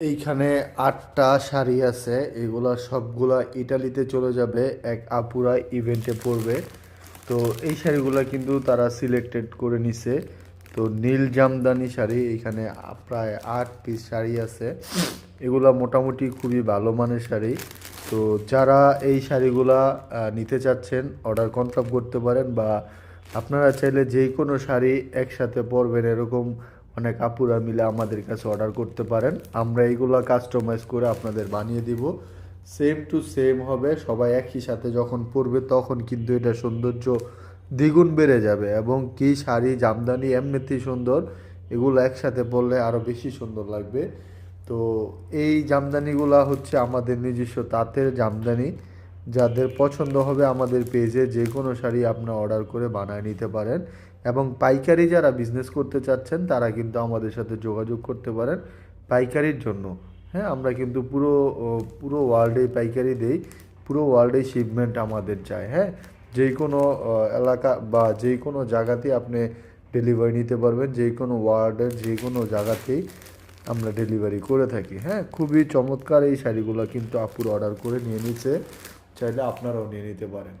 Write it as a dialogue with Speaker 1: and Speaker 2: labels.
Speaker 1: এইখানে আটটা শাড়ি আছে, এগুলা সবগুলা ইটালিতে চলে যাবে, এক আপুরা ইভেন্টে পড়বে। তো এই শাড়িগুলা কিন্তু তারা সিলেক্টেড করে নিছে। তো নীল জামদানি শাড়ি, এখানে প্রায় আট পিস শাড়ি আছে। এগুলা মোটামুটি খুবই ভালো মানের শাড়ি। তো যারা এই শাড়িগুলা নিতে চাচ্ছেন অর্ডার কনফার্ম করতে পারেন বা আপনারা চাইলে যে কোনো শাড়ি একসাথে পরবেন, এরকম অনেক আপুরা মিলে আমাদের কাছে অর্ডার করতে পারেন। আমরা এইগুলো কাস্টমাইজ করে আপনাদের বানিয়ে দিব। সেম টু সেম হবে, সবাই একই সাথে যখন পরবে তখন কিন্তু এটা সৌন্দর্য দ্বিগুণ বেড়ে যাবে এবং কি শাড়ি, জামদানি এমনিতেই সুন্দর, এগুলো একসাথে পরলে আরও বেশি সুন্দর লাগবে। তো এই জামদানিগুলা হচ্ছে আমাদের নিজস্ব তাঁতের জামদানি। যাদের পছন্দ হবে আমাদের পেজে যে কোনো শাড়ি আপনারা অর্ডার করে বানায় নিতে পারেন। এবং পাইকারি যারা বিজনেস করতে চাচ্ছেন, তারা কিন্তু আমাদের সাথে যোগাযোগ করতে পারেন পাইকারির জন্য। হ্যাঁ আমরা কিন্তু পুরো পুরো ওয়ার্ল্ডে পাইকারি দেই, পুরো ওয়ার্ল্ডে শিপমেন্ট আমাদের চাই। হ্যাঁ যে কোনো এলাকা বা যে কোনো জায়গাতেই আপনি ডেলিভারি নিতে পারবেন, যে কোনো ওয়ার্ল্ডের যে কোনো জায়গাতেই আমরা ডেলিভারি করে থাকি। হ্যাঁ খুবই চমৎকার এই শাড়িগুলো কিন্তু আপুর অর্ডার করে নিয়ে নিচ্ছে চাইলে আপনারাও নিয়ে নিতে পারেন